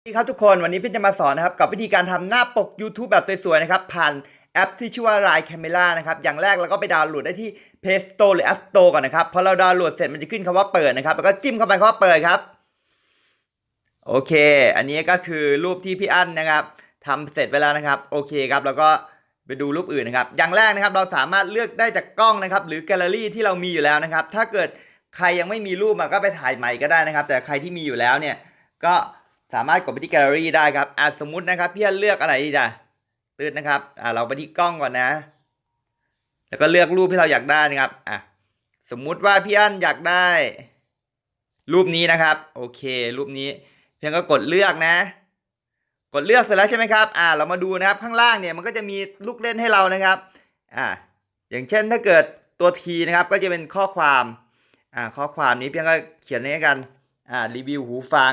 สวัสดีครับทุกคนวันนี้พี่จะมาสอนนะครับกับวิธีการทำหน้าปก YouTube แบบสวยๆนะครับผ่านแอปที่ชื่อว่า Line Camera นะครับอย่างแรกเราก็ไปดาวน์โหลดได้ที่ Play Store หรือ App Store ก่อนนะครับพอเราดาวน์โหลดเสร็จมันจะขึ้นคำว่าเปิดนะครับแล้วก็จิ้มเข้าไปคำว่าเปิดครับโอเค อันนี้ก็คือรูปที่พี่อั้นนะครับทำเสร็จไปแล้วนะครับโอเคครับแล้วก็ไปดูรูปอื่นนะครับอย่างแรกนะครับเราสามารถเลือกได้จากกล้องนะครับหรือแกลเลอรี่ที่เรามีอยู่แล้วนะครับถ้าเกิดใครยังไม่มีรูปอะก็ไปถ่ายใหม่ก็ได้นะครับ แต่ใครที่มีอยู่แล้วเนี่ยก็ สามารถกดไปที่แกลเลอรี่ได้ครับอะสมมุตินะครับพี่อั้นเลือกอะไรดีจ้ะตืดนะครับอะเราไปที่กล้องก่อนนะ แล้วก็เลือกรูปที่เราอยากได้นะครับอะสมมุติว่าพี่อั้นอยากได้ รูปนี้นะครับ โอเค รูปนี้ เพียงก็กดเลือกนะ กดเลือกเสร็จแล้วใช่ไหมครับ อ่า เรามาดูนะครับข้างล่างเนี่ยมันก็จะมีลูกเล่นให้เรานะครับ อ่า อย่างเช่นถ้าเกิดตัวทีนะครับ ก็จะเป็นข้อความ อ่า ข้อความนี้เพียงก็เขียนนี้กัน อ่า รีวิวหูฟัง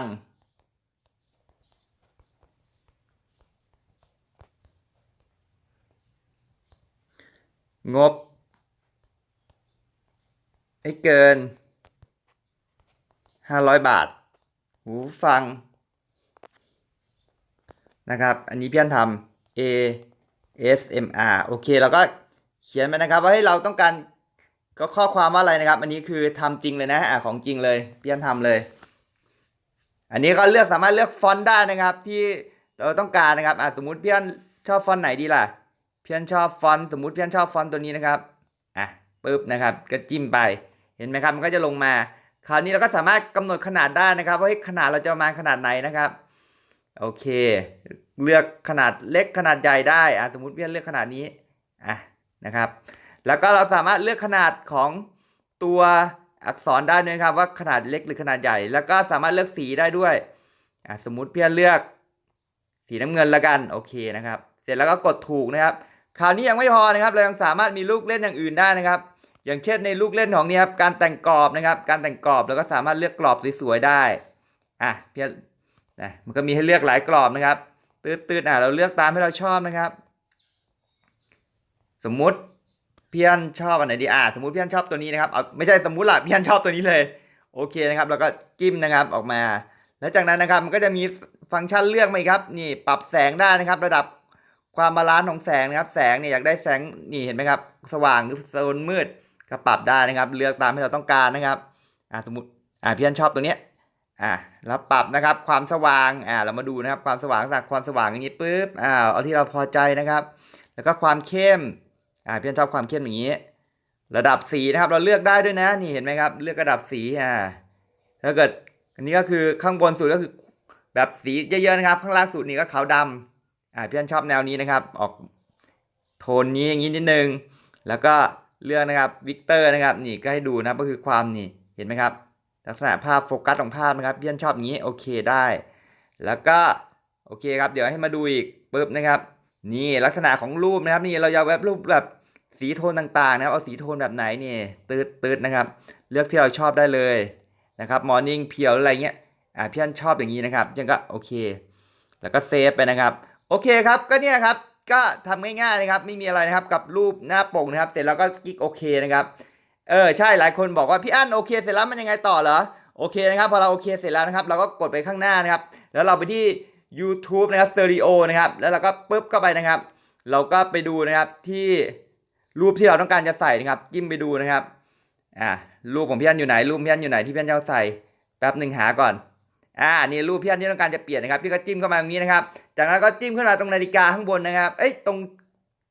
งบไม่เกิน 500 บาท หูฟัง นะครับ อันนี้พี่อันทำ A S M R โอเคเราก็เขียนไปนะครับ ว่าให้เราต้องการก็ข้อความว่าอะไรนะครับ อันนี้คือทำจริงเลยนะอะของจริงเลยพี่อันทำเลย อันนี้ก็เลือกสามารถเลือกฟอนต์ได้นะครับ ที่เราต้องการนะครับอะสมมุติพี่อันชอบฟอนต์ไหนดีล่ะ พี่อันชอบฟอนต์สมมุติพี่อันชอบฟอนต์ตัวนี้นะครับอะปึ๊บนะครับก็จิ้มไปเห็นไหมครับมันก็จะลงมา คราวนี้เราก็สามารถกำหนดขนาดได้นะครับว่าขนาดเราจะประมาณขนาดไหนนะครับโอเค เลือกขนาดเล็กขนาดใหญ่ได้อะสมมุติเพี่อนเลือกขนาดนี้อะนะครับ แล้วก็เราสามารถเลือกขนาดของตัวอักษรได้ด้วยครับว่าขนาดเล็กหรือขนาดใหญ่ แล้วก็สามารถเลือกสีได้ด้วยอะสมมุติเพี่อนเลือกสีน้ำเงินละกันโอเคนะครับ เสร็จแล้วก็กดถูกนะครับ คราวนี้ยังไม่พอนะครับ เรายังสามารถมีลูกเล่นอย่างอื่นได้นะครับ อย่างเช่นในลูกเล่นของนี้ครับ การแต่งกรอบนะครับ การแต่งกรอบเราก็สามารถเลือกกรอบสวยๆได้ อะเพี่อนนะมันก็มีให้เลือกหลายกรอบนะครับตืดๆอะเราเลือกตามที่เราชอบนะครับ สมมุติเพี่อันชอบอันไหนดีอะสมมุติเพี่อันชอบตัวนี้นะครับเอาไม่ใช่สมมุติล่ะพี่อันชอบตัวนี้เลย โอเคนะครับแล้วก็จิ้มนะครับออกมา แล้วจากนั้นนะครับมันก็จะมีฟังก์ชันเลือกไหมาครับ นี่ปรับแสงได้นะครับ ระดับ ความบาลานซ์ของแสงนะครับ แสงเนี่ยอยากได้แสงนี่เห็นไหมครับ สว่างหรือโซนมืดก็ปรับได้นะครับ เลือกตามที่เราต้องการนะครับอ่าสมมติอ่าพี่อันชอบตัวเนี้ยอ่าแล้วปรับนะครับความสว่างอ่าเรามาดูนะครับความสว่างจากความสว่างอย่างนี้ปุ๊บอ่าเอาที่เราพอใจนะครับ แล้วก็ความเข้มอ่าพี่อันชอบความเข้มอย่างนี้ ระดับสีนะครับ เราเลือกได้ด้วยนะ นี่เห็นไหมครับ เลือกระดับสีอ่าถ้าเกิดอันนี้ก็คือข้างบนสุดก็คือแบบสีเยอะๆนะครับ ข้างล่างสุดนี่ก็ขาวดำ อ่าพี่อันชอบแนวนี้นะครับ ออกโทนนี้อย่างนี้นิดนึง แล้วก็เลือกนะครับวิกเตอร์นะครับนี่ก็ให้ดูนะก็คือความนี่เห็นไหมครับ ลักษณะภาพโฟกัสของภาพนะครับพี่อันชอบอย่างนี้โอเคได้ แล้วก็โอเคครับเดี๋ยวให้มาดูอีกปุ๊บนะครับ นี่ลักษณะของรูปนะครับ นี่เราจะแบบรูปแบบสีโทนต่างๆนะครับเอาสีโทนแบบไหนนี่ตืดตืดนะครับ เลือกที่เราชอบได้เลยนะครับมอร์นิ่งเพียวอะไรเงี้ยอ่าพี่อันชอบอย่างนี้นะครับยังก็โอเค แล้วก็เซฟไปนะครับ โอเคครับก็เนี่ยครับก็ทำง่ายๆนะครับไม่มีอะไรนะครับกับรูปหน้าปกนะครับ เสร็จแล้วก็คลิกโอเคนะครับเออใช่หลายคนบอกว่าพี่อั้นโอเค เสร็จแล้วมันยังไงต่อเหรอโอเคนะครับพอเราโอเคเสร็จแล้วนะครับ เราก็กดไปข้างหน้านะครับ แล้วเราไปที่ YouTube นะครับ Stereo นะครับ แล้วเราก็ปึ๊บเข้าไปนะครับ เราก็ไปดูนะครับที่รูปที่เราต้องการจะใส่นะครับจิ้มไปดูนะครับอ่ารูปของพี่อันอยู่ไหนรูปพี่อันอยู่ไหนที่พี่อันจะเอาใส่แป๊บหนึ่งหาก่อน อ่านี่รูปพี่อันที่ต้องการจะเปลี่ยนนะครับพี่ก็จิ้มเข้ามาตรงนี้นะครับ จากนั้นก็จิ้มขึ้นมาตรงนาฬิกาข้างบนนะครับ เอ้ยตรง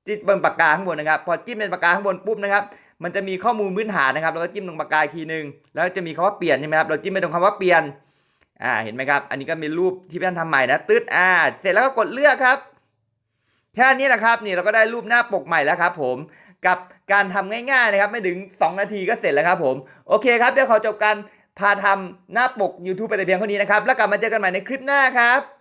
จิ้มบนปากกาข้างบนนะครับ พอจิ้มเป็นปากกาข้างบนปุ๊บนะครับ มันจะมีข้อมูลพื้นฐานนะครับแล้วก็จิ้มตรงปากกาอีกทีหนึ่งแล้วจะมีคำว่าเปลี่ยนใช่ไหมครับเราจิ้มไปตรงคำว่าเปลี่ยนอ่าเห็นไหมครับ อันนี้ก็มีรูปที่พี่อันทำใหม่นะตึ๊ดอ่า เสร็จแล้วก็กดเลือกครับแค่นี้นะครับนี่เราก็ได้รูปหน้าปกใหม่แล้วครับผมกับการทำง่ายๆนะครับ ไม่ถึง 2 นาทีก็เสร็จแล้วครับผม โอเคครับเดี๋ยวขอจบการ พาทำหน้าปก YouTube ไปแต่เพียงเท่านี้นะครับ แล้วกลับมาเจอกันใหม่ในคลิปหน้าครับ